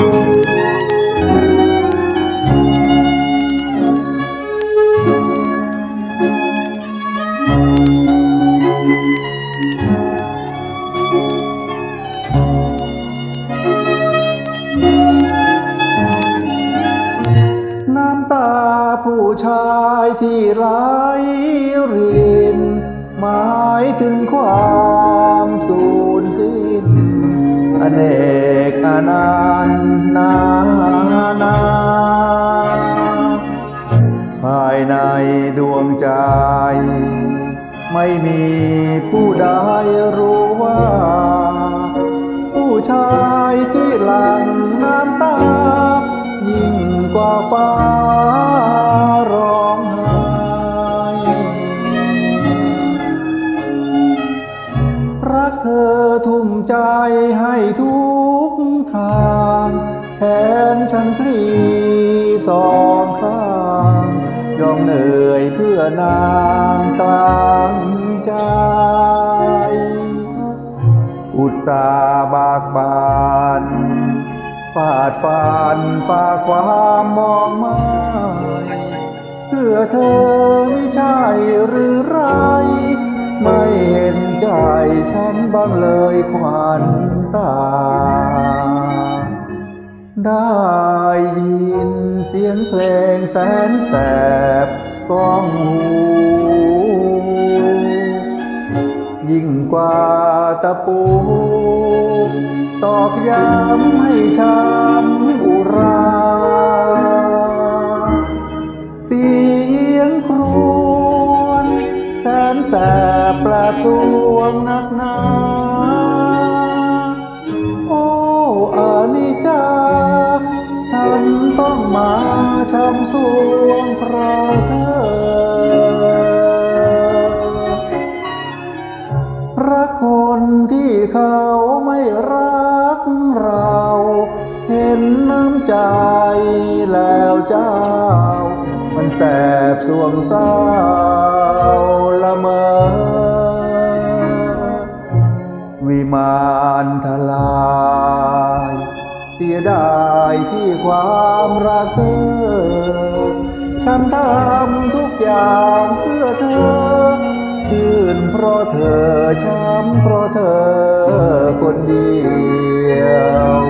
น้ำตาผู้ชายที่ไร้รินหมายถึงความสูญสิ้นอเนกอนา ไม่มีผู้ใดรู้ว่า ผู้ชายที่หลั่งน้ำตา ยิ่งกว่าฟ้าร้องไห้รักเธอทุ่มใจให้ทุกทางแขนฉันพลีสองข้าง ยอมเหนื่อยเพื่อนางกลางใจ อุตสาบากบานฟาดฟันฝ่าความมองไม่เพื่อเธอไม่ใช่หรือไร ไม่เห็นใจฉันบ้างเลยควันตา ได้ยิน เสียงเพลงแสนแสบก้องหู ยิ่งกว่าตะปู ตอกย้ำให้ช้ำอุรา เสียงครวญแสนแสบแปลบสวงนักหนา สวงเพราะเธอ รักคนที่เขาไม่รักเรา เห็นน้ำใจแล้วเจ้า มันแสบสวงเศร้าละเมอ วิมานทลายเสียดายที่ความรักเธอ ฉันทำทุกอย่างเพื่อเธอ ชื่นเพราะเธอช้ำเพราะเธอคนเดียว